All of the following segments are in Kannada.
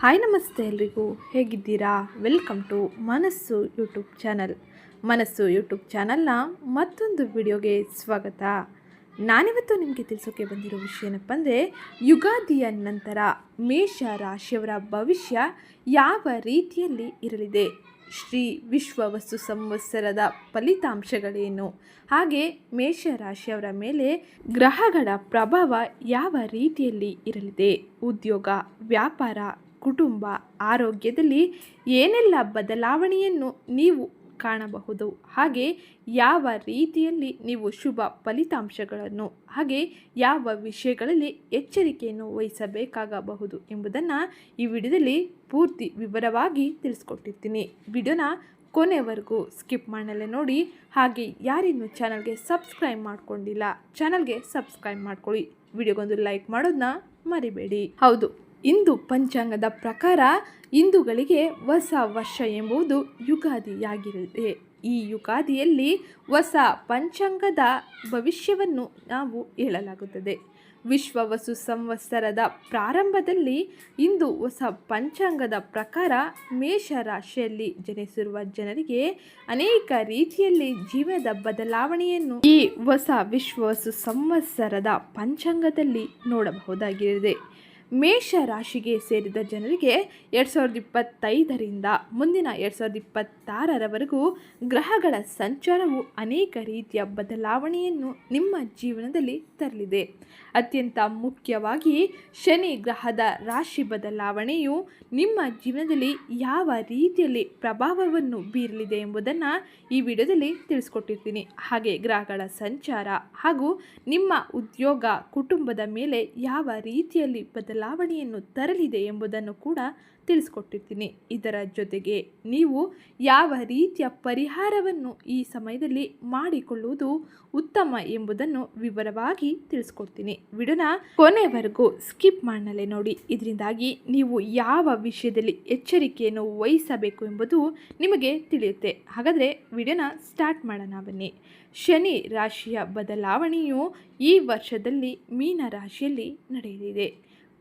ಹಾಯ್ ನಮಸ್ತೆ ಎಲ್ರಿಗೂ. ಹೇಗಿದ್ದೀರಾ? Welcome to Manasu YouTube channel. Manasu YouTube ಚಾನಲ್ನ ಮತ್ತೊಂದು ವಿಡಿಯೋಗೆ ಸ್ವಾಗತ. ನಾನಿವತ್ತು ನಿಮಗೆ ತಿಳಿಸೋಕೆ ಬಂದಿರೋ ವಿಷಯ ಏನಪ್ಪ ಅಂದರೆ ಯುಗಾದಿಯ ನಂತರ ಮೇಷ ರಾಶಿಯವರ ಭವಿಷ್ಯ ಯಾವ ರೀತಿಯಲ್ಲಿ ಇರಲಿದೆ? ಶ್ರೀ ವಿಶ್ವವಸ್ತು ಸಂವತ್ಸರದ ಫಲಿತಾಂಶಗಳೇನು? ಹಾಗೆ ಮೇಷರಾಶಿಯವರ ಮೇಲೆ ಗ್ರಹಗಳ ಪ್ರಭಾವ ಯಾವ ರೀತಿಯಲ್ಲಿ ಇರಲಿದೆ? ಉದ್ಯೋಗ, ವ್ಯಾಪಾರ ಕುಟುಂಬ ಆರೋಗ್ಯದಲ್ಲಿ ಏನೆಲ್ಲ ಬದಲಾವಣೆಯನ್ನು ನೀವು ಕಾಣಬಹುದು? ಹಾಗೆ ಯಾವ ರೀತಿಯಲ್ಲಿ ನೀವು ಶುಭ ಫಲಿತಾಂಶಗಳನ್ನು, ಹಾಗೆ ಯಾವ ವಿಷಯಗಳಲ್ಲಿ ಎಚ್ಚರಿಕೆಯನ್ನು ವಹಿಸಬೇಕಾಗಬಹುದು ಎಂಬುದನ್ನು ಈ ವಿಡಿಯೋದಲ್ಲಿ ಪೂರ್ತಿ ವಿವರವಾಗಿ ತಿಳಿಸ್ಕೊಟ್ಟಿರ್ತೀನಿ. ವಿಡಿಯೋನ ಕೊನೆವರೆಗೂ ಸ್ಕಿಪ್ ಮಾಡಲೇ ನೋಡಿ. ಹಾಗೆ ಯಾರಿನ್ನೂ ಚಾನಲ್ಗೆ ಸಬ್ಸ್ಕ್ರೈಬ್ ಮಾಡ್ಕೊಂಡಿಲ್ಲ, ಚಾನಲ್ಗೆ ಸಬ್ಸ್ಕ್ರೈಬ್ ಮಾಡ್ಕೊಳ್ಳಿ. ವಿಡಿಯೋಗೊಂದು ಲೈಕ್ ಮಾಡೋದನ್ನ ಮರಿಬೇಡಿ. ಹೌದು ಇಂದು ಪಂಚಾಂಗದ ಪ್ರಕಾರ ಹಿಂದೂಗಳಿಗೆ ಹೊಸ ವರ್ಷ ಎಂಬುದು ಯುಗಾದಿಯಾಗಿರಲಿದೆ ಈ ಯುಗಾದಿಯಲ್ಲಿ ಹೊಸ ಪಂಚಾಂಗದ ಭವಿಷ್ಯವನ್ನು ನಾವು ಹೇಳಲಾಗುತ್ತದೆ. ವಿಶ್ವ ವಸು ಸಂವತ್ಸರದ ಪ್ರಾರಂಭದಲ್ಲಿ ಇಂದು ಹೊಸ ಪಂಚಾಂಗದ ಪ್ರಕಾರ ಮೇಷ ರಾಶಿಯಲ್ಲಿ ಜನಿಸಿರುವ ಜನರಿಗೆ ಅನೇಕ ರೀತಿಯಲ್ಲಿ ಜೀವನದ ಬದಲಾವಣೆಯನ್ನು ಈ ಹೊಸ ವಿಶ್ವ ವಸು ಸಂವತ್ಸರದ ಪಂಚಾಂಗದಲ್ಲಿ ನೋಡಬಹುದಾಗಿದೆ. ಮೇಷ ರಾಶಿಗೆ ಸೇರಿದ ಜನರಿಗೆ ಎರಡು ಸಾವಿರದ ಇಪ್ಪತ್ತೈದರಿಂದ ಮುಂದಿನ ಎರಡು ಸಾವಿರದ ಇಪ್ಪತ್ತಾರರವರೆಗೂ ಗ್ರಹಗಳ ಸಂಚಾರವು ಅನೇಕ ರೀತಿಯ ಬದಲಾವಣೆಯನ್ನು ನಿಮ್ಮ ಜೀವನದಲ್ಲಿ ತರಲಿದೆ. ಅತ್ಯಂತ ಮುಖ್ಯವಾಗಿ ಶನಿ ಗ್ರಹದ ರಾಶಿ ಬದಲಾವಣೆಯು ನಿಮ್ಮ ಜೀವನದಲ್ಲಿ ಯಾವ ರೀತಿಯಲ್ಲಿ ಪ್ರಭಾವವನ್ನು ಬೀರಲಿದೆ ಎಂಬುದನ್ನು ಈ ವಿಡಿಯೋದಲ್ಲಿ ತಿಳಿಸ್ಕೊಟ್ಟಿರ್ತೀನಿ. ಹಾಗೆ ಗ್ರಹಗಳ ಸಂಚಾರ ಹಾಗೂ ನಿಮ್ಮ ಉದ್ಯೋಗ, ಕುಟುಂಬದ ಮೇಲೆ ಯಾವ ರೀತಿಯಲ್ಲಿ ಬದಲಾವಣೆಯನ್ನು ತರಲಿದೆ ಎಂಬುದನ್ನು ಕೂಡ ತಿಳಿಸ್ಕೊಟ್ಟಿರ್ತೀನಿ. ಇದರ ಜೊತೆಗೆ ನೀವು ಯಾವ ರೀತಿಯ ಪರಿಹಾರವನ್ನು ಈ ಸಮಯದಲ್ಲಿ ಮಾಡಿಕೊಳ್ಳುವುದು ಉತ್ತಮ ಎಂಬುದನ್ನು ವಿವರವಾಗಿ ತಿಳಿಸ್ಕೊಡ್ತೀನಿ. ವಿಡನ ಕೊನೆವರೆಗೂ ಸ್ಕಿಪ್ ಮಾಡಲೇ ನೋಡಿ. ಇದರಿಂದಾಗಿ ನೀವು ಯಾವ ವಿಷಯದಲ್ಲಿ ಎಚ್ಚರಿಕೆಯನ್ನು ವಹಿಸಬೇಕು ಎಂಬುದು ನಿಮಗೆ ತಿಳಿಯುತ್ತೆ. ಹಾಗಾದರೆ ವಿಡಿಯೋನ ಸ್ಟಾರ್ಟ್ ಮಾಡೋಣ ಬನ್ನಿ. ಶನಿ ರಾಶಿಯ ಬದಲಾವಣೆಯು ಈ ವರ್ಷದಲ್ಲಿ ಮೀನ ರಾಶಿಯಲ್ಲಿ ನಡೆಯಲಿದೆ.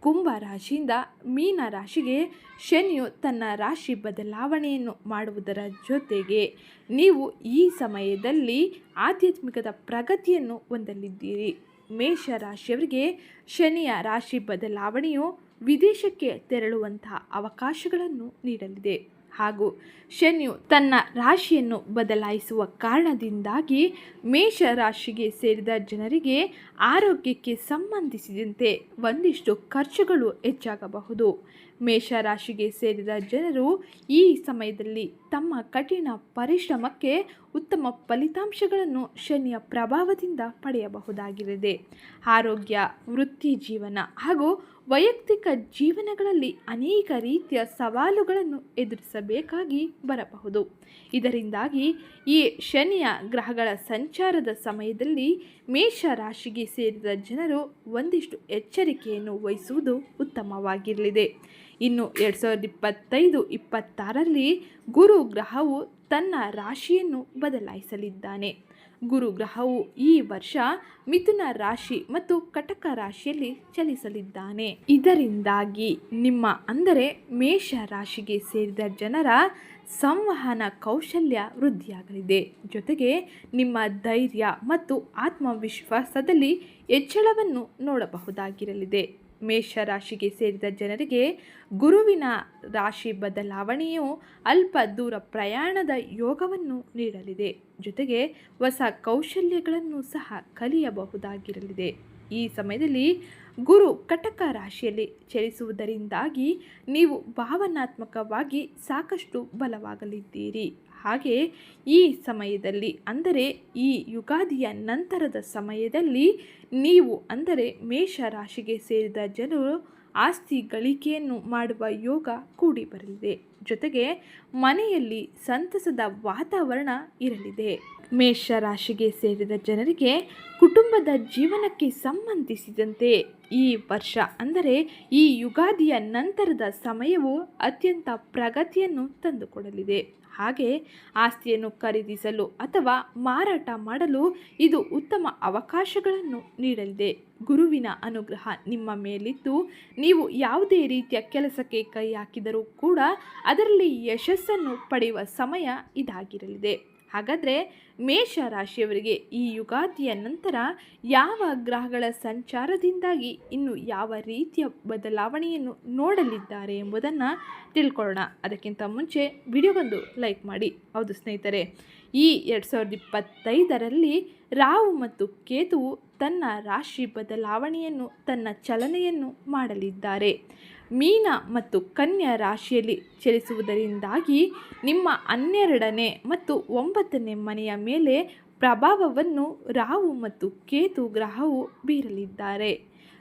ಕುಂಭ ರಾಶಿಯಿಂದ ಮೀನ ರಾಶಿಗೆ ಶನಿಯು ತನ್ನ ರಾಶಿ ಬದಲಾವಣೆಯನ್ನು ಮಾಡುವುದರ ಜೊತೆಗೆ ನೀವು ಈ ಸಮಯದಲ್ಲಿ ಆಧ್ಯಾತ್ಮಿಕದ ಪ್ರಗತಿಯನ್ನು ಹೊಂದಲಿದ್ದೀರಿ. ಮೇಷ ರಾಶಿಯವರಿಗೆ ಶನಿಯ ರಾಶಿ ಬದಲಾವಣೆಯು ವಿದೇಶಕ್ಕೆ ತೆರಳುವಂತಹ ಅವಕಾಶಗಳನ್ನು ನೀಡಲಿದೆ. ಹಾಗೂ ಶನಿಯು ತನ್ನ ರಾಶಿಯನ್ನು ಬದಲಾಯಿಸುವ ಕಾರಣದಿಂದಾಗಿ ಮೇಷ ರಾಶಿಗೆ ಸೇರಿದ ಜನರಿಗೆ ಆರೋಗ್ಯಕ್ಕೆ ಸಂಬಂಧಿಸಿದಂತೆ ಒಂದಿಷ್ಟು ಖರ್ಚುಗಳು ಹೆಚ್ಚಾಗಬಹುದು. ಮೇಷ ರಾಶಿಗೆ ಸೇರಿದ ಜನರು ಈ ಸಮಯದಲ್ಲಿ ತಮ್ಮ ಕಠಿಣ ಪರಿಶ್ರಮಕ್ಕೆ ಉತ್ತಮ ಫಲಿತಾಂಶಗಳನ್ನು ಶನಿಯ ಪ್ರಭಾವದಿಂದ ಪಡೆಯಬಹುದಾಗಿದೆ. ಆರೋಗ್ಯ, ವೃತ್ತಿ ಜೀವನ ಹಾಗೂ ವೈಯಕ್ತಿಕ ಜೀವನಗಳಲ್ಲಿ ಅನೇಕ ರೀತಿಯ ಸವಾಲುಗಳನ್ನು ಎದುರಿಸಬೇಕಾಗಿ ಬರಬಹುದು. ಇದರಿಂದಾಗಿ ಈ ಶನಿಯ ಗ್ರಹಗಳ ಸಂಚಾರದ ಸಮಯದಲ್ಲಿ ಮೇಷ ರಾಶಿಗೆ ಸೇರಿದ ಜನರು ಒಂದಿಷ್ಟು ಎಚ್ಚರಿಕೆಯನ್ನು ವಹಿಸುವುದು ಉತ್ತಮವಾಗಿರಲಿದೆ. ಇನ್ನು ಎರಡು ಸಾವಿರದ ಇಪ್ಪತ್ತೈದು, ಇಪ್ಪತ್ತಾರರಲ್ಲಿ ಗುರು ಗ್ರಹವು ತನ್ನ ರಾಶಿಯನ್ನು ಬದಲಾಯಿಸಲಿದ್ದಾನೆ. ಗುರು ಗ್ರಹವು ಈ ವರ್ಷ ಮಿಥುನ ರಾಶಿ ಮತ್ತು ಕಟಕ ರಾಶಿಯಲ್ಲಿ ಚಲಿಸಲಿದ್ದಾನೆ. ಇದರಿಂದಾಗಿ ನಿಮ್ಮ ಅಂದರೆ ಮೇಷ ರಾಶಿಗೆ ಸೇರಿದ ಜನರ ಸಂವಹನ ಕೌಶಲ್ಯ ವೃದ್ಧಿಯಾಗಲಿದೆ. ಜೊತೆಗೆ ನಿಮ್ಮ ಧೈರ್ಯ ಮತ್ತು ಆತ್ಮವಿಶ್ವಾಸದಲ್ಲಿ ಹೆಚ್ಚಳವನ್ನು ನೋಡಬಹುದಾಗಿರಲಿದೆ. ಮೇಷ ರಾಶಿಗೆ ಸೇರಿದ ಜನರಿಗೆ ಗುರುವಿನ ರಾಶಿ ಬದಲಾವಣೆಯು ಅಲ್ಪ ದೂರ ಪ್ರಯಾಣದ ಯೋಗವನ್ನು ನೀಡಲಿದೆ. ಜೊತೆಗೆ ಹೊಸ ಕೌಶಲ್ಯಗಳನ್ನು ಸಹ ಕಲಿಯಬಹುದಾಗಿರಲಿದೆ. ಈ ಸಮಯದಲ್ಲಿ ಗುರು ಕಟಕ ರಾಶಿಯಲ್ಲಿ ಚಲಿಸುವುದರಿಂದಾಗಿ ನೀವು ಭಾವನಾತ್ಮಕವಾಗಿ ಸಾಕಷ್ಟು ಬಲವಾಗಲಿದ್ದೀರಿ. ಹಾಗೆ ಈ ಸಮಯದಲ್ಲಿ, ಅಂದರೆ ಈ ಯುಗಾದಿಯ ನಂತರದ ಸಮಯದಲ್ಲಿ ನೀವು, ಅಂದರೆ ಮೇಷ ರಾಶಿಗೆ ಸೇರಿದ ಜನರು ಆಸ್ತಿ ಗಳಿಕೆಯನ್ನು ಮಾಡುವ ಯೋಗ ಕೂಡಿ ಬರಲಿದೆ. ಜೊತೆಗೆ ಮನೆಯಲ್ಲಿ ಸಂತಸದ ವಾತಾವರಣ ಇರಲಿದೆ. ಮೇಷ ರಾಶಿಗೆ ಸೇರಿದ ಜನರಿಗೆ ಕುಟುಂಬದ ಜೀವನಕ್ಕೆ ಸಂಬಂಧಿಸಿದಂತೆ ಈ ವರ್ಷ, ಅಂದರೆ ಈ ಯುಗಾದಿಯ ನಂತರದ ಸಮಯವು ಅತ್ಯಂತ ಪ್ರಗತಿಯನ್ನು ತಂದುಕೊಡಲಿದೆ. ಹಾಗೆ ಆಸ್ತಿಯನ್ನು ಖರೀದಿಸಲು ಅಥವಾ ಮಾರಾಟ ಮಾಡಲು ಇದು ಉತ್ತಮ ಅವಕಾಶಗಳನ್ನು ನೀಡಲಿದೆ. ಗುರುವಿನ ಅನುಗ್ರಹ ನಿಮ್ಮ ಮೇಲಿದ್ದು ನೀವು ಯಾವುದೇ ರೀತಿಯ ಕೆಲಸಕ್ಕೆ ಕೈ ಹಾಕಿದರೂ ಕೂಡ ಅದರಲ್ಲಿ ಯಶಸ್ಸನ್ನು ಪಡೆಯುವ ಸಮಯ ಇದಾಗಿರಲಿದೆ. ಹಾಗಾದರೆ ಮೇಷ ರಾಶಿಯವರಿಗೆ ಈ ಯುಗಾದಿಯ ನಂತರ ಯಾವ ಗ್ರಹಗಳ ಸಂಚಾರದಿಂದಾಗಿ ಇನ್ನು ಯಾವ ರೀತಿಯ ಬದಲಾವಣೆಯನ್ನು ನೋಡಲಿದ್ದಾರೆ ಎಂಬುದನ್ನು ತಿಳ್ಕೊಳ್ಳೋಣ. ಅದಕ್ಕಿಂತ ಮುಂಚೆ ವಿಡಿಯೋಗೊಂದು ಲೈಕ್ ಮಾಡಿ. ಹೌದು ಸ್ನೇಹಿತರೆ, ಈ ಎರಡು ಸಾವಿರದ ಇಪ್ಪತ್ತೈದರಲ್ಲಿ ರಾಹು ಮತ್ತು ಕೇತುವು ತನ್ನ ರಾಶಿ ಬದಲಾವಣೆಯನ್ನು, ತನ್ನ ಚಲನೆಯನ್ನು ಮಾಡಲಿದ್ದಾರೆ. ಮೀನ ಮತ್ತು ಕನ್ಯಾ ರಾಶಿಯಲ್ಲಿ ಚಲಿಸುವುದರಿಂದಾಗಿ ನಿಮ್ಮ ಹನ್ನೆರಡನೇ ಮತ್ತು ಒಂಬತ್ತನೇ ಮನೆಯ ಮೇಲೆ ಪ್ರಭಾವವನ್ನು ರಾಹು ಮತ್ತು ಕೇತು ಗ್ರಹವು ಬೀರಲಿದ್ದಾರೆ.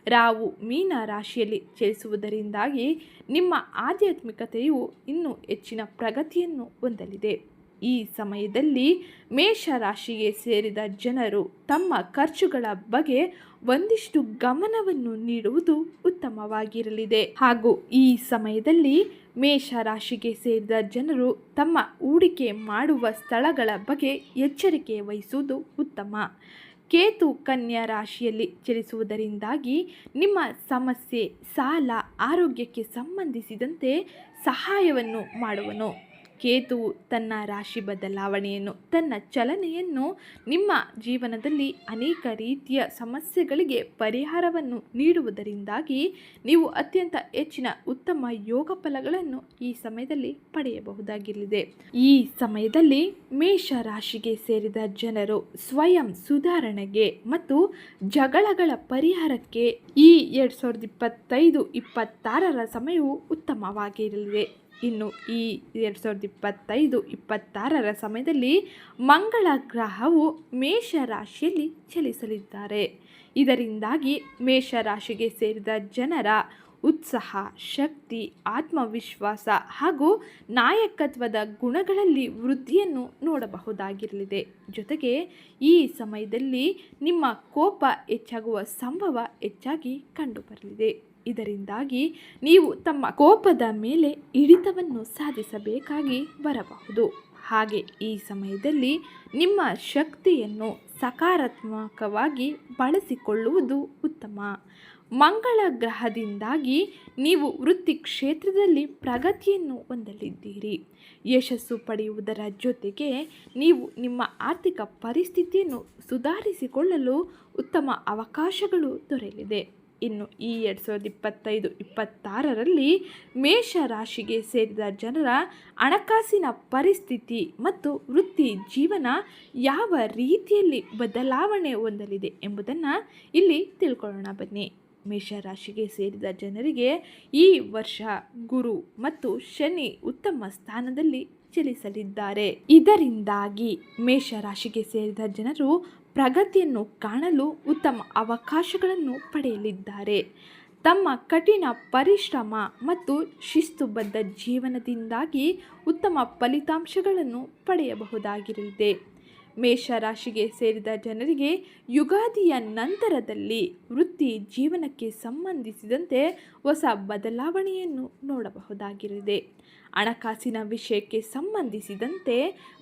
ರಾಹು ಮೀನ ರಾಶಿಯಲ್ಲಿ ಚಲಿಸುವುದರಿಂದಾಗಿ ನಿಮ್ಮ ಆಧ್ಯಾತ್ಮಿಕತೆಯು ಇನ್ನೂ ಹೆಚ್ಚಿನ ಪ್ರಗತಿಯನ್ನು ಹೊಂದಲಿದೆ. ಈ ಸಮಯದಲ್ಲಿ ಮೇಷ ರಾಶಿಗೆ ಸೇರಿದ ಜನರು ತಮ್ಮ ಖರ್ಚುಗಳ ಬಗ್ಗೆ ಒಂದಿಷ್ಟು ಗಮನವನ್ನು ನೀಡುವುದು ಉತ್ತಮವಾಗಿರಲಿದೆ. ಹಾಗೂ ಈ ಸಮಯದಲ್ಲಿ ಮೇಷ ರಾಶಿಗೆ ಸೇರಿದ ಜನರು ತಮ್ಮ ಹೂಡಿಕೆ ಮಾಡುವ ಸ್ಥಳಗಳ ಬಗ್ಗೆ ಎಚ್ಚರಿಕೆ ವಹಿಸುವುದು ಉತ್ತಮ. ಕೇತು ಕನ್ಯಾ ರಾಶಿಯಲ್ಲಿ ಚಲಿಸುವುದರಿಂದಾಗಿ ನಿಮ್ಮ ಸಮಸ್ಯೆ ಸಾಲ, ಆರೋಗ್ಯಕ್ಕೆ ಸಂಬಂಧಿಸಿದಂತೆ ಸಹಾಯವನ್ನು ಮಾಡುವನು. ಕೇತುವು ತನ್ನ ರಾಶಿ ಬದಲಾವಣೆಯನ್ನು, ತನ್ನ ಚಲನೆಯನ್ನು ನಿಮ್ಮ ಜೀವನದಲ್ಲಿ ಅನೇಕ ರೀತಿಯ ಸಮಸ್ಯೆಗಳಿಗೆ ಪರಿಹಾರವನ್ನು ನೀಡುವುದರಿಂದಾಗಿ ನೀವು ಅತ್ಯಂತ ಹೆಚ್ಚಿನ ಉತ್ತಮ ಯೋಗ ಫಲಗಳನ್ನು ಈ ಸಮಯದಲ್ಲಿ ಪಡೆಯಬಹುದಾಗಿರಲಿದೆ. ಈ ಸಮಯದಲ್ಲಿ ಮೇಷ ರಾಶಿಗೆ ಸೇರಿದ ಜನರು ಸ್ವಯಂ ಸುಧಾರಣೆಗೆ ಮತ್ತು ಜಗಳಗಳ ಪರಿಹಾರಕ್ಕೆ ಈ ಎರಡು ಸಾವಿರದ ಇಪ್ಪತ್ತೈದು, ಇಪ್ಪತ್ತಾರರ ಸಮಯವು ಉತ್ತಮವಾಗಿರಲಿದೆ. ಇನ್ನು ಈ ಎರಡು ಸಾವಿರದ ಇಪ್ಪತ್ತೈದು, ಇಪ್ಪತ್ತಾರರ ಸಮಯದಲ್ಲಿ ಮಂಗಳ ಗ್ರಹವು ಮೇಷ ರಾಶಿಯಲ್ಲಿ ಚಲಿಸಲಿದ್ದಾರೆ. ಇದರಿಂದಾಗಿ ಮೇಷ ರಾಶಿಗೆ ಸೇರಿದ ಜನರ ಉತ್ಸಾಹ, ಶಕ್ತಿ, ಆತ್ಮವಿಶ್ವಾಸ ಹಾಗೂ ನಾಯಕತ್ವದ ಗುಣಗಳಲ್ಲಿ ವೃದ್ಧಿಯನ್ನು ನೋಡಬಹುದಾಗಿರಲಿದೆ. ಜೊತೆಗೆ ಈ ಸಮಯದಲ್ಲಿ ನಿಮ್ಮ ಕೋಪ ಹೆಚ್ಚಾಗುವ ಸಂಭವ ಹೆಚ್ಚಾಗಿ ಕಂಡುಬರಲಿದೆ. ಇದರಿಂದಾಗಿ ನೀವು ತಮ್ಮ ಕೋಪದ ಮೇಲೆ ಹಿಡಿತವನ್ನು ಸಾಧಿಸಬೇಕಾಗಿ ಬರಬಹುದು. ಹಾಗೆ ಈ ಸಮಯದಲ್ಲಿ ನಿಮ್ಮ ಶಕ್ತಿಯನ್ನು ಸಕಾರಾತ್ಮಕವಾಗಿ ಬಳಸಿಕೊಳ್ಳುವುದು ಉತ್ತಮ. ಮಂಗಳ ಗ್ರಹದಿಂದಾಗಿ ನೀವು ವೃತ್ತಿ ಕ್ಷೇತ್ರದಲ್ಲಿ ಪ್ರಗತಿಯನ್ನು ಹೊಂದಲಿದ್ದೀರಿ. ಯಶಸ್ಸು ಪಡೆಯುವುದರ ಜೊತೆಗೆ ನೀವು ನಿಮ್ಮ ಆರ್ಥಿಕ ಪರಿಸ್ಥಿತಿಯನ್ನು ಸುಧಾರಿಸಿಕೊಳ್ಳಲು ಉತ್ತಮ ಅವಕಾಶಗಳು ದೊರೆಯಲಿದೆ. ಇನ್ನು ಈ ಎರಡು ಸಾವಿರದ ಇಪ್ಪತ್ತೈದು, ಇಪ್ಪತ್ತಾರರಲ್ಲಿ ಮೇಷ ರಾಶಿಗೆ ಸೇರಿದ ಜನರ ಹಣಕಾಸಿನ ಪರಿಸ್ಥಿತಿ ಮತ್ತು ವೃತ್ತಿ ಜೀವನ ಯಾವ ರೀತಿಯಲ್ಲಿ ಬದಲಾವಣೆ ಹೊಂದಲಿದೆ ಎಂಬುದನ್ನು ಇಲ್ಲಿ ತಿಳ್ಕೊಳ್ಳೋಣ ಬನ್ನಿ. ಮೇಷರಾಶಿಗೆ ಸೇರಿದ ಜನರಿಗೆ ಈ ವರ್ಷ ಗುರು ಮತ್ತು ಶನಿ ಉತ್ತಮ ಸ್ಥಾನದಲ್ಲಿ ಚಲಿಸಲಿದ್ದಾರೆ. ಇದರಿಂದಾಗಿ ಮೇಷರಾಶಿಗೆ ಸೇರಿದ ಜನರು ಪ್ರಗತಿಯನ್ನು ಕಾಣಲು ಉತ್ತಮ ಅವಕಾಶಗಳನ್ನು ಪಡೆಯಲಿದ್ದಾರೆ. ತಮ್ಮ ಕಠಿಣ ಪರಿಶ್ರಮ ಮತ್ತು ಶಿಸ್ತುಬದ್ಧ ಜೀವನದಿಂದಾಗಿ ಉತ್ತಮ ಫಲಿತಾಂಶಗಳನ್ನು ಪಡೆಯಬಹುದಾಗಿರಲಿದೆ. ಮೇಷರಾಶಿಗೆ ಸೇರಿದ ಜನರಿಗೆ ಯುಗಾದಿಯ ನಂತರದಲ್ಲಿ ವೃತ್ತಿ ಜೀವನಕ್ಕೆ ಸಂಬಂಧಿಸಿದಂತೆ ಹೊಸ ಬದಲಾವಣೆಯನ್ನು ನೋಡಬಹುದಾಗಿರಲಿದೆ. ಹಣಕಾಸಿನ ವಿಷಯಕ್ಕೆ ಸಂಬಂಧಿಸಿದಂತೆ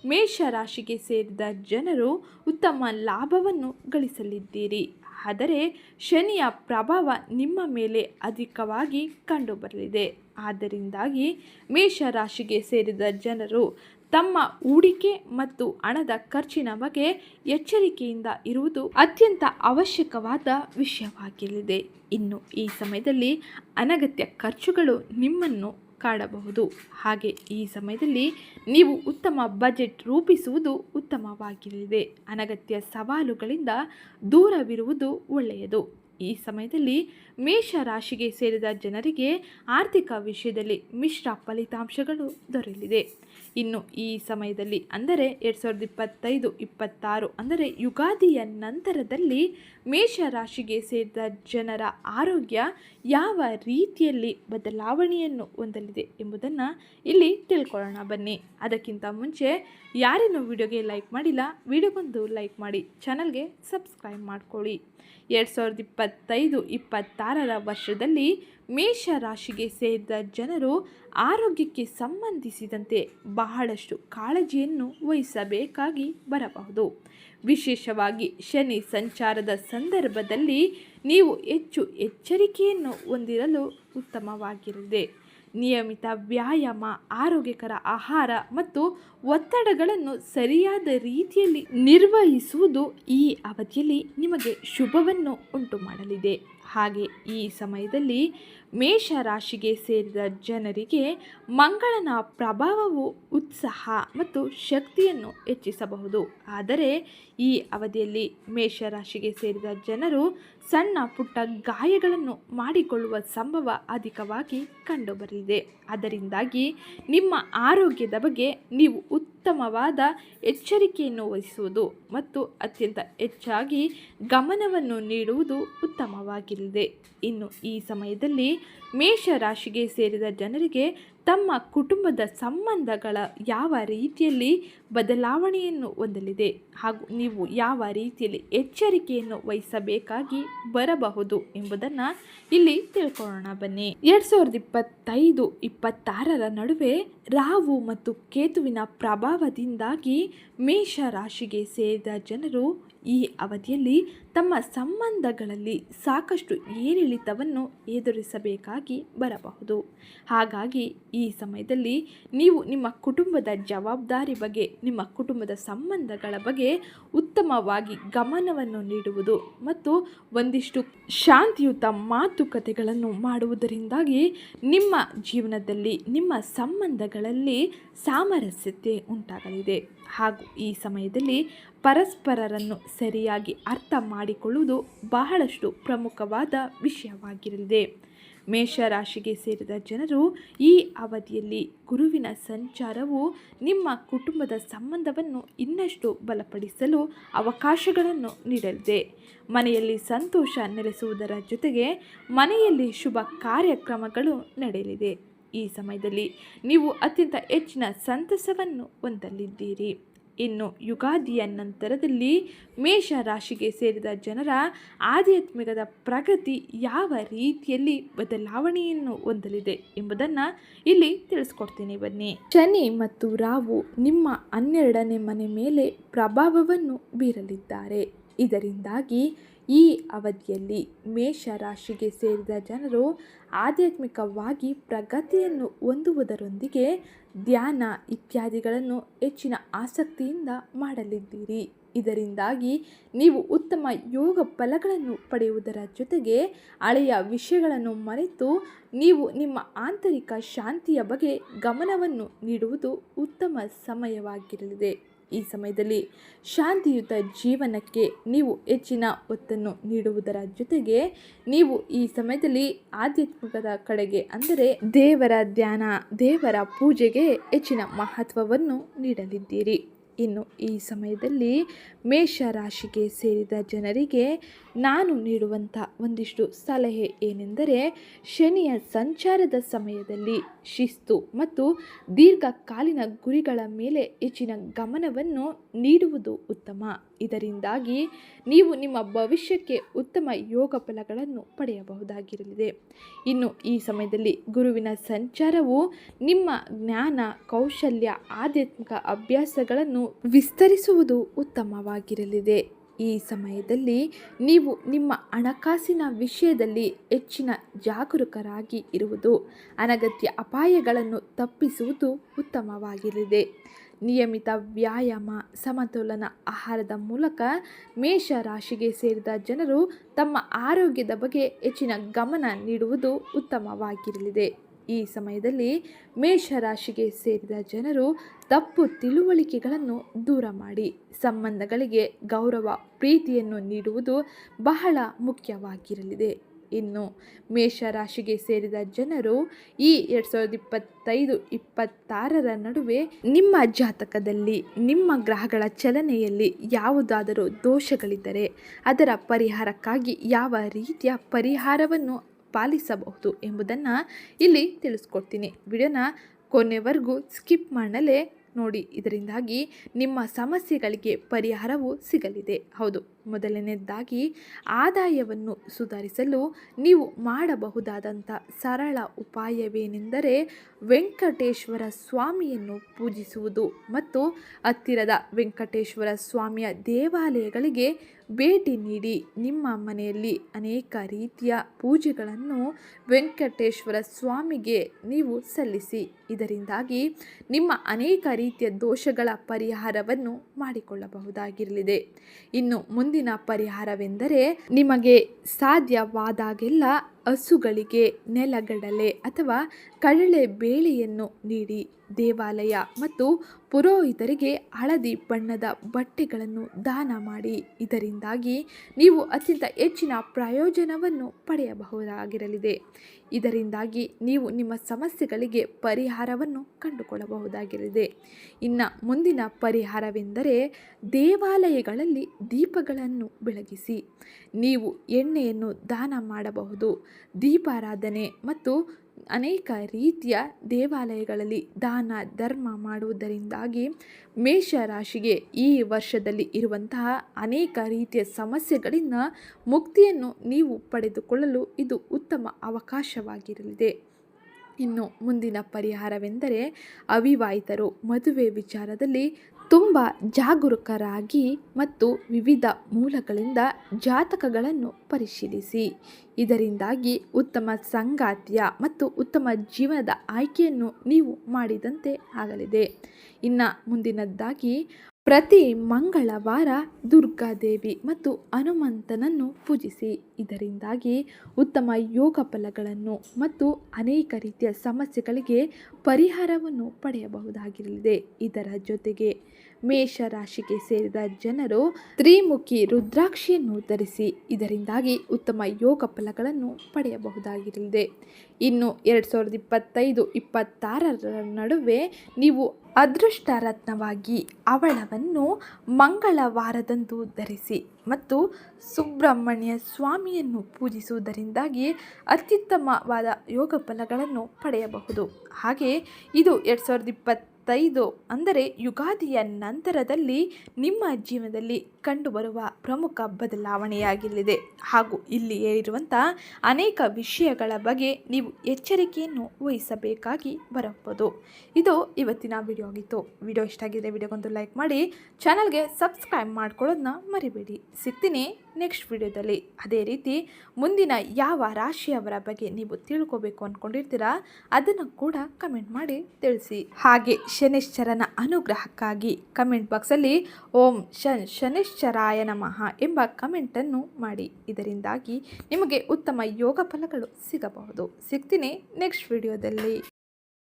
ಮೇಷರಾಶಿಗೆ ಸೇರಿದ ಜನರು ಉತ್ತಮ ಲಾಭವನ್ನು ಗಳಿಸಲಿದ್ದೀರಿ. ಆದರೆ ಶನಿಯ ಪ್ರಭಾವ ನಿಮ್ಮ ಮೇಲೆ ಅಧಿಕವಾಗಿ ಕಂಡುಬರಲಿದೆ. ಆದ್ದರಿಂದಾಗಿ ಮೇಷರಾಶಿಗೆ ಸೇರಿದ ಜನರು ತಮ್ಮ ಹೂಡಿಕೆ ಮತ್ತು ಹಣದ ಖರ್ಚಿನ ಬಗ್ಗೆ ಎಚ್ಚರಿಕೆಯಿಂದ ಇರುವುದು ಅತ್ಯಂತ ಅವಶ್ಯಕವಾದ ವಿಷಯವಾಗಿರಲಿದೆ. ಇನ್ನು ಈ ಸಮಯದಲ್ಲಿ ಅನಗತ್ಯ ಖರ್ಚುಗಳು ನಿಮ್ಮನ್ನು ಕಾಡಬಹುದು ಹಾಗೆ ಈ ಸಮಯದಲ್ಲಿ ನೀವು ಉತ್ತಮ ಬಜೆಟ್ ರೂಪಿಸುವುದು ಉತ್ತಮವಾಗಿರಲಿದೆ. ಅನಗತ್ಯ ಸವಾಲುಗಳಿಂದ ದೂರವಿರುವುದು ಒಳ್ಳೆಯದು. ಈ ಸಮಯದಲ್ಲಿ ಮೇಷ ರಾಶಿಗೆ ಸೇರಿದ ಜನರಿಗೆ ಆರ್ಥಿಕ ವಿಷಯದಲ್ಲಿ ಮಿಶ್ರ ಫಲಿತಾಂಶಗಳು ದೊರೆಯಲಿದೆ. ಇನ್ನು ಈ ಸಮಯದಲ್ಲಿ, ಅಂದರೆ ಎರಡು ಸಾವಿರದ ಇಪ್ಪತ್ತೈದು, ಇಪ್ಪತ್ತಾರು, ಅಂದರೆ ಯುಗಾದಿಯ ನಂತರದಲ್ಲಿ ಮೇಷ ರಾಶಿಗೆ ಸೇರಿದ ಜನರ ಆರೋಗ್ಯ ಯಾವ ರೀತಿಯಲ್ಲಿ ಬದಲಾವಣೆಯನ್ನು ಹೊಂದಲಿದೆ ಎಂಬುದನ್ನು ಇಲ್ಲಿ ತಿಳ್ಕೊಳ್ಳೋಣ. ಬನ್ನಿ, ಅದಕ್ಕಿಂತ ಮುಂಚೆ ಯಾರೇನು ವಿಡಿಯೋಗೆ ಲೈಕ್ ಮಾಡಿಲ್ಲ, ವಿಡಿಯೋಗೊಂದು ಲೈಕ್ ಮಾಡಿ, ಚಾನಲ್ಗೆ ಸಬ್ಸ್ಕ್ರೈಬ್ ಮಾಡ್ಕೊಳ್ಳಿ. ಎರಡು ಸಾವಿರದ ಇಪ್ಪತ್ತೈದು, ಇಪ್ಪತ್ತಾರರ ವರ್ಷದಲ್ಲಿ ಮೇಷ ರಾಶಿಗೆ ಸೇರಿದ ಜನರು ಆರೋಗ್ಯಕ್ಕೆ ಸಂಬಂಧಿಸಿದಂತೆ ಬಹಳಷ್ಟು ಕಾಳಜಿಯನ್ನು ವಹಿಸಬೇಕಾಗಿ ಬರಬಹುದು. ವಿಶೇಷವಾಗಿ ಶನಿ ಸಂಚಾರದ ಸಂದರ್ಭದಲ್ಲಿ ನೀವು ಹೆಚ್ಚು ಎಚ್ಚರಿಕೆಯನ್ನು ಹೊಂದಿರಲು ಉತ್ತಮವಾಗಿರಲಿದೆ. ನಿಯಮಿತ ವ್ಯಾಯಾಮ, ಆರೋಗ್ಯಕರ ಆಹಾರ ಮತ್ತು ಒತ್ತಡಗಳನ್ನು ಸರಿಯಾದ ರೀತಿಯಲ್ಲಿ ನಿರ್ವಹಿಸುವುದು ಈ ಅವಧಿಯಲ್ಲಿ ನಿಮಗೆ ಶುಭವನ್ನು ಉಂಟು ಮಾಡಲಿದೆ ಹಾಗೆ ಈ ಸಮಯದಲ್ಲಿ ಮೇಷ ರಾಶಿಗೆ ಸೇರಿದ ಜನರಿಗೆ ಮಂಗಳನ ಪ್ರಭಾವವು ಉತ್ಸಾಹ ಮತ್ತು ಶಕ್ತಿಯನ್ನು ಹೆಚ್ಚಿಸಬಹುದು. ಆದರೆ ಈ ಅವಧಿಯಲ್ಲಿ ಮೇಷ ರಾಶಿಗೆ ಸೇರಿದ ಜನರು ಸಣ್ಣ ಪುಟ್ಟ ಗಾಯಗಳನ್ನು ಮಾಡಿಕೊಳ್ಳುವ ಸಂಭವ ಅಧಿಕವಾಗಿ ಕಂಡುಬರಲಿದೆ. ಅದರಿಂದಾಗಿ ನಿಮ್ಮ ಆರೋಗ್ಯದ ಬಗ್ಗೆ ನೀವು ಉತ್ತಮವಾದ ಎಚ್ಚರಿಕೆಯನ್ನು ವಹಿಸುವುದು ಮತ್ತು ಅತ್ಯಂತ ಹೆಚ್ಚಾಗಿ ಗಮನವನ್ನು ನೀಡುವುದು ಉತ್ತಮವಾಗಿರಲಿದೆ ಇನ್ನು ಈ ಸಮಯದಲ್ಲಿ ಮೇಷ ರಾಶಿಗೆ ಸೇರಿದ ಜನರಿಗೆ ತಮ್ಮ ಕುಟುಂಬದ ಸಂಬಂಧಗಳ ಯಾವ ರೀತಿಯಲ್ಲಿ ಬದಲಾವಣೆಯನ್ನು ಹೊಂದಲಿದೆ ಹಾಗೂ ನೀವು ಯಾವ ರೀತಿಯಲ್ಲಿ ಎಚ್ಚರಿಕೆಯನ್ನು ವಹಿಸಬೇಕಾಗಿ ಬರಬಹುದು ಎಂಬುದನ್ನು ಇಲ್ಲಿ ತಿಳ್ಕೊಳ್ಳೋಣ ಬನ್ನಿ. ಎರಡು ಸಾವಿರದ ಇಪ್ಪತ್ತೈದು, ಇಪ್ಪತ್ತಾರರ ನಡುವೆ ರಾಹು ಮತ್ತು ಕೇತುವಿನ ಪ್ರಭಾವದಿಂದಾಗಿ ಮೇಷ ರಾಶಿಗೆ ಸೇರಿದ ಜನರು ಈ ಅವಧಿಯಲ್ಲಿ ತಮ್ಮ ಸಂಬಂಧಗಳಲ್ಲಿ ಸಾಕಷ್ಟು ಏರಿಳಿತವನ್ನು ಎದುರಿಸಬೇಕಾಗಿ ಬರಬಹುದು. ಹಾಗಾಗಿ ಈ ಸಮಯದಲ್ಲಿ ನೀವು ನಿಮ್ಮ ಕುಟುಂಬದ ಜವಾಬ್ದಾರಿ ಬಗ್ಗೆ, ನಿಮ್ಮ ಕುಟುಂಬದ ಸಂಬಂಧಗಳ ಬಗ್ಗೆ ಉತ್ತಮವಾಗಿ ಗಮನವನ್ನು ನೀಡುವುದು ಮತ್ತು ಒಂದಿಷ್ಟು ಶಾಂತಿಯುತ ಮಾತುಕತೆಗಳನ್ನು ಮಾಡುವುದರಿಂದಾಗಿ ನಿಮ್ಮ ಜೀವನದಲ್ಲಿ, ನಿಮ್ಮ ಸಂಬಂಧಗಳಲ್ಲಿ ಸಾಮರಸ್ಯತೆ ಉಂಟಾಗಲಿದೆ. ಹಾಗೂ ಈ ಸಮಯದಲ್ಲಿ ಪರಸ್ಪರರನ್ನು ಸರಿಯಾಗಿ ಅರ್ಥ ಮಾಡಿಕೊಳ್ಳುವುದು ಬಹಳಷ್ಟು ಪ್ರಮುಖವಾದ ವಿಷಯವಾಗಿರಲಿದೆ. ಮೇಷರಾಶಿಗೆ ಸೇರಿದ ಜನರು ಈ ಅವಧಿಯಲ್ಲಿ ಗುರುವಿನ ಸಂಚಾರವು ನಿಮ್ಮ ಕುಟುಂಬದ ಸಂಬಂಧವನ್ನು ಇನ್ನಷ್ಟು ಬಲಪಡಿಸಲು ಅವಕಾಶಗಳನ್ನು ನೀಡಲಿದೆ. ಮನೆಯಲ್ಲಿ ಸಂತೋಷ ನೆಲೆಸುವುದರ ಜೊತೆಗೆ ಮನೆಯಲ್ಲಿ ಶುಭ ಕಾರ್ಯಕ್ರಮಗಳು ನಡೆಯಲಿದೆ. ಈ ಸಮಯದಲ್ಲಿ ನೀವು ಅತ್ಯಂತ ಹೆಚ್ಚಿನ ಸಂತಸವನ್ನು ಹೊಂದಲಿದ್ದೀರಿ. ಇನ್ನು ಯುಗಾದಿಯ ನಂತರದಲ್ಲಿ ಮೇಷ ರಾಶಿಗೆ ಸೇರಿದ ಜನರ ಆಧ್ಯಾತ್ಮಿಕದ ಪ್ರಗತಿ ಯಾವ ರೀತಿಯಲ್ಲಿ ಬದಲಾವಣೆಯನ್ನು ಹೊಂದಲಿದೆ ಎಂಬುದನ್ನು ಇಲ್ಲಿ ತಿಳಿಸ್ಕೊಡ್ತೀನಿ ಬನ್ನಿ. ಶನಿ ಮತ್ತು ರಾವು ನಿಮ್ಮ ಹನ್ನೆರಡನೇ ಮನೆ ಮೇಲೆ ಪ್ರಭಾವವನ್ನು ಬೀರಲಿದ್ದಾರೆ. ಇದರಿಂದಾಗಿ ಈ ಅವಧಿಯಲ್ಲಿ ಮೇಷ ರಾಶಿಗೆ ಸೇರಿದ ಜನರು ಆಧ್ಯಾತ್ಮಿಕವಾಗಿ ಪ್ರಗತಿಯನ್ನು ಹೊಂದುವುದರೊಂದಿಗೆ ಧ್ಯಾನ ಇತ್ಯಾದಿಗಳನ್ನು ಹೆಚ್ಚಿನ ಆಸಕ್ತಿಯಿಂದ ಮಾಡಲಿದ್ದೀರಿ. ಇದರಿಂದಾಗಿ ನೀವು ಉತ್ತಮ ಯೋಗ ಫಲಗಳನ್ನು ಪಡೆಯುವುದರ ಜೊತೆಗೆ ಹಳೆಯ ವಿಷಯಗಳನ್ನು ಮರೆತು ನೀವು ನಿಮ್ಮ ಆಂತರಿಕ ಶಾಂತಿಯ ಬಗ್ಗೆ ಗಮನವನ್ನು ನೀಡುವುದು ಉತ್ತಮ ಸಮಯವಾಗಿರಲಿದೆ. ಈ ಸಮಯದಲ್ಲಿ ಶಾಂತಿಯುತ ಜೀವನಕ್ಕೆ ನೀವು ಹೆಚ್ಚಿನ ಒತ್ತನ್ನು ನೀಡುವುದರ ಜೊತೆಗೆ ನೀವು ಈ ಸಮಯದಲ್ಲಿ ಆಧ್ಯಾತ್ಮಿಕದ ಕಡೆಗೆ ಅಂದರೆ ದೇವರ ಧ್ಯಾನ, ದೇವರ ಪೂಜೆಗೆ ಹೆಚ್ಚಿನ ಮಹತ್ವವನ್ನು ನೀಡಲಿದ್ದೀರಿ. ಇನ್ನು ಈ ಸಮಯದಲ್ಲಿ ಮೇಷ ರಾಶಿಗೆ ಸೇರಿದ ಜನರಿಗೆ ನಾನು ನೀಡುವಂಥ ಒಂದಿಷ್ಟು ಸಲಹೆ ಏನೆಂದರೆ ಶನಿಯ ಸಂಚಾರದ ಸಮಯದಲ್ಲಿ ಶಿಸ್ತು ಮತ್ತು ದೀರ್ಘಕಾಲೀನ ಗುರಿಗಳ ಮೇಲೆ ಹೆಚ್ಚಿನ ಗಮನವನ್ನು ನೀಡುವುದು ಉತ್ತಮ. ಇದರಿಂದಾಗಿ ನೀವು ನಿಮ್ಮ ಭವಿಷ್ಯಕ್ಕೆ ಉತ್ತಮ ಯೋಗ ಫಲಗಳನ್ನು ಪಡೆಯಬಹುದಾಗಿರಲಿದೆ. ಇನ್ನು ಈ ಸಮಯದಲ್ಲಿ ಗುರುವಿನ ಸಂಚಾರವು ನಿಮ್ಮ ಜ್ಞಾನ, ಕೌಶಲ್ಯ, ಆಧ್ಯಾತ್ಮಿಕ ಅಭ್ಯಾಸಗಳನ್ನು ವಿಸ್ತರಿಸುವುದು ಉತ್ತಮವಾಗಿರಲಿದೆ. ಈ ಸಮಯದಲ್ಲಿ ನೀವು ನಿಮ್ಮ ಹಣಕಾಸಿನ ವಿಷಯದಲ್ಲಿ ಹೆಚ್ಚಿನ ಜಾಗರೂಕರಾಗಿ ಇರುವುದು, ಅನಗತ್ಯ ಅಪಾಯಗಳನ್ನು ತಪ್ಪಿಸುವುದು ಉತ್ತಮವಾಗಿರಲಿದೆ. ನಿಯಮಿತ ವ್ಯಾಯಾಮ, ಸಮತೋಲನ ಆಹಾರದ ಮೂಲಕ ಮೇಷ ರಾಶಿಗೆ ಸೇರಿದ ಜನರು ತಮ್ಮ ಆರೋಗ್ಯದ ಬಗ್ಗೆ ಹೆಚ್ಚಿನ ಗಮನ ನೀಡುವುದು ಉತ್ತಮವಾಗಿರಲಿದೆ. ಈ ಸಮಯದಲ್ಲಿ ಮೇಷರಾಶಿಗೆ ಸೇರಿದ ಜನರು ತಪ್ಪು ತಿಳುವಳಿಕೆಗಳನ್ನು ದೂರ ಮಾಡಿ ಸಂಬಂಧಗಳಿಗೆ ಗೌರವ, ಪ್ರೀತಿಯನ್ನು ನೀಡುವುದು ಬಹಳ ಮುಖ್ಯವಾಗಿರಲಿದೆ. ಇನ್ನು ಮೇಷರಾಶಿಗೆ ಸೇರಿದ ಜನರು ಈ ಎರಡು ಸಾವಿರದ ಇಪ್ಪತ್ತೈದು, ಇಪ್ಪತ್ತಾರರ ನಡುವೆ ನಿಮ್ಮ ಜಾತಕದಲ್ಲಿ, ನಿಮ್ಮ ಗ್ರಹಗಳ ಚಲನೆಯಲ್ಲಿ ಯಾವುದಾದರೂ ದೋಷಗಳಿದ್ದರೆ ಅದರ ಪರಿಹಾರಕ್ಕಾಗಿ ಯಾವ ರೀತಿಯ ಪರಿಹಾರವನ್ನು ಪಾಲಿಸಬಹುದು ಎಂಬುದನ್ನು ಇಲ್ಲಿ ತಿಳಿಸ್ಕೊಡ್ತೀನಿ. ವಿಡಿಯೋನ ಕೊನೆವರೆಗೂ ಸ್ಕಿಪ್ ಮಾಡಲೇ ನೋಡಿ. ಇದರಿಂದಾಗಿ ನಿಮ್ಮ ಸಮಸ್ಯೆಗಳಿಗೆ ಪರಿಹಾರವು ಸಿಗಲಿದೆ. ಹೌದು. ಮೊದಲನೇದಾಗಿ ಆದಾಯವನ್ನು ಸುಧಾರಿಸಲು ನೀವು ಮಾಡಬಹುದಾದಂಥ ಸರಳ ಉಪಾಯವೇನೆಂದರೆ ವೆಂಕಟೇಶ್ವರ ಸ್ವಾಮಿಯನ್ನು ಪೂಜಿಸುವುದು ಮತ್ತು ಹತ್ತಿರದ ವೆಂಕಟೇಶ್ವರ ಸ್ವಾಮಿಯ ದೇವಾಲಯಗಳಿಗೆ ಭೇಟಿ ನೀಡಿ ನಿಮ್ಮ ಮನೆಯಲ್ಲಿ ಅನೇಕ ರೀತಿಯ ಪೂಜೆಗಳನ್ನು ವೆಂಕಟೇಶ್ವರ ಸ್ವಾಮಿಗೆ ನೀವು ಸಲ್ಲಿಸಿ. ಇದರಿಂದಾಗಿ ನಿಮ್ಮ ಅನೇಕ ರೀತಿಯ ದೋಷಗಳ ಪರಿಹಾರವನ್ನು ಮಾಡಿಕೊಳ್ಳಬಹುದಾಗಿರಲಿದೆ. ಇನ್ನು ಮುಂದಿನ ಪರಿಹಾರವೆಂದರೆ ನಿಮಗೆ ಸಾಧ್ಯವಾದಾಗೆಲ್ಲ ಹಸುಗಳಿಗೆ ನೆಲಗಡಲೆ ಅಥವಾ ಕಡಲೆ ಬೇಳೆಯನ್ನು ನೀಡಿ ದೇವಾಲಯ ಮತ್ತು ಪುರೋಹಿತರಿಗೆ ಹಳದಿ ಬಣ್ಣದ ಬಟ್ಟೆಗಳನ್ನು ದಾನ ಮಾಡಿ. ಇದರಿಂದಾಗಿ ನೀವು ಅತ್ಯಂತ ಹೆಚ್ಚಿನ ಪ್ರಯೋಜನವನ್ನು ಪಡೆಯಬಹುದಾಗಿರಲಿದೆ. ಇದರಿಂದಾಗಿ ನೀವು ನಿಮ್ಮ ಸಮಸ್ಯೆಗಳಿಗೆ ಪರಿಹಾರವನ್ನು ಕಂಡುಕೊಳ್ಳಬಹುದಾಗಿರಲಿದೆ. ಇನ್ನು ಮುಂದಿನ ಪರಿಹಾರವೆಂದರೆ ದೇವಾಲಯಗಳಲ್ಲಿ ದೀಪಗಳನ್ನು ಬೆಳಗಿಸಿ. ನೀವು ಎಣ್ಣೆಯನ್ನು ದಾನ ಮಾಡಬಹುದು. ದೀಪಾರಾಧನೆ ಮತ್ತು ಅನೇಕ ರೀತಿಯ ದೇವಾಲಯಗಳಲ್ಲಿ ದಾನ, ಧರ್ಮ ಮಾಡುವುದರಿಂದಾಗಿ ಮೇಷರಾಶಿಗೆ ಈ ವರ್ಷದಲ್ಲಿ ಇರುವಂತಹ ಅನೇಕ ರೀತಿಯ ಸಮಸ್ಯೆಗಳಿಂದ ಮುಕ್ತಿಯನ್ನು ನೀವು ಪಡೆದುಕೊಳ್ಳಲು ಇದು ಉತ್ತಮ ಅವಕಾಶವಾಗಿರಲಿದೆ. ಇನ್ನು ಮುಂದಿನ ಪರಿಹಾರವೆಂದರೆ ಅವಿವಾಹಿತರು ಮದುವೆ ವಿಚಾರದಲ್ಲಿ ತುಂಬ ಜಾಗರೂಕರಾಗಿ ಮತ್ತು ವಿವಿಧ ಮೂಲಗಳಿಂದ ಜಾತಕಗಳನ್ನು ಪರಿಶೀಲಿಸಿ. ಇದರಿಂದಾಗಿ ಉತ್ತಮ ಸಂಗಾತಿಯ ಮತ್ತು ಉತ್ತಮ ಜೀವನದ ಆಯ್ಕೆಯನ್ನು ನೀವು ಮಾಡಿದಂತೆ ಆಗಲಿದೆ. ಇನ್ನು ಮುಂದಿನದ್ದಾಗಿ ಪ್ರತಿ ಮಂಗಳವಾರ ದುರ್ಗಾದೇವಿ ಮತ್ತು ಹನುಮಂತನನ್ನು ಪೂಜಿಸಿ. ಇದರಿಂದಾಗಿ ಉತ್ತಮ ಯೋಗ ಫಲಗಳನ್ನು ಮತ್ತು ಅನೇಕ ರೀತಿಯ ಸಮಸ್ಯೆಗಳಿಗೆ ಪರಿಹಾರವನ್ನು ಪಡೆಯಬಹುದಾಗಿರಲಿದೆ. ಇದರ ಜೊತೆಗೆ ಮೇಷರಾಶಿಗೆ ಸೇರಿದ ಜನರು ತ್ರಿಮುಖಿ ರುದ್ರಾಕ್ಷಿಯನ್ನು ಧರಿಸಿ ಇದರಿಂದಾಗಿ ಉತ್ತಮ ಯೋಗ ಫಲಗಳನ್ನು ಪಡೆಯಬಹುದಾಗಿರಲಿದೆ. ಇನ್ನು ಎರಡು ಸಾವಿರದ ಇಪ್ಪತ್ತೈದು, ಇಪ್ಪತ್ತಾರರ ನಡುವೆ ನೀವು ಅದೃಷ್ಟ ರತ್ನವಾಗಿ ಅವಳವನ್ನು ಮಂಗಳವಾರದಂದು ಧರಿಸಿ ಮತ್ತು ಸುಬ್ರಹ್ಮಣ್ಯ ಸ್ವಾಮಿಯನ್ನು ಪೂಜಿಸುವುದರಿಂದಾಗಿ ಅತ್ಯುತ್ತಮವಾದ ಯೋಗ ಫಲಗಳನ್ನು ಪಡೆಯಬಹುದು. ಹಾಗೆ ಇದು ಎರಡು ಸಾವಿರದ ಇಪ್ಪತ್ತೈದು ಅಂದರೆ ಯುಗಾದಿಯ ನಂತರದಲ್ಲಿ ನಿಮ್ಮ ಜೀವನದಲ್ಲಿ ಕಂಡುಬರುವ ಪ್ರಮುಖ ಬದಲಾವಣೆಯಾಗಲಿದೆ. ಹಾಗೂ ಇಲ್ಲಿ ಇರುವಂಥ ಅನೇಕ ವಿಷಯಗಳ ಬಗ್ಗೆ ನೀವು ಎಚ್ಚರಿಕೆಯನ್ನು ವಹಿಸಬೇಕಾಗಿ ಬರಬಹುದು. ಇದು ಇವತ್ತಿನ ವಿಡಿಯೋ ಆಗಿತ್ತು ವಿಡಿಯೋ ಇಷ್ಟ ಆಗಿದೆ ವಿಡಿಯೋಗೊಂದು ಲೈಕ್ ಮಾಡಿ, ಚಾನಲ್ಗೆ ಸಬ್ಸ್ಕ್ರೈಬ್ ಮಾಡ್ಕೊಳ್ಳೋದನ್ನ ಮರಿಬೇಡಿ. ಸಿಗ್ತೀನಿ. ನೆಕ್ಸ್ಟ್ ವಿಡಿಯೋದಲ್ಲಿ ಅದೇ ರೀತಿ ಮುಂದಿನ ಯಾವ ರಾಶಿಯವರ ಬಗ್ಗೆ ನೀವು ತಿಳ್ಕೋಬೇಕು ಅಂದ್ಕೊಂಡಿರ್ತೀರಾ, ಅದನ್ನು ಕೂಡ ಕಮೆಂಟ್ ಮಾಡಿ ತಿಳಿಸಿ. ಹಾಗೆ ಶನಿಶ್ಚರನ ಅನುಗ್ರಹಕ್ಕಾಗಿ ಕಮೆಂಟ್ ಬಾಕ್ಸಲ್ಲಿ ಓಂ ಶನ್ ಶನಿಶ್ಚರಾಯ ನಮಃ ಎಂಬ ಕಮೆಂಟನ್ನು ಮಾಡಿ. ಇದರಿಂದಾಗಿ ನಿಮಗೆ ಉತ್ತಮ ಯೋಗ ಫಲಗಳು ಸಿಗಬಹುದು. ಸಿಗ್ತೀನಿ ನೆಕ್ಸ್ಟ್ ವಿಡಿಯೋದಲ್ಲಿ.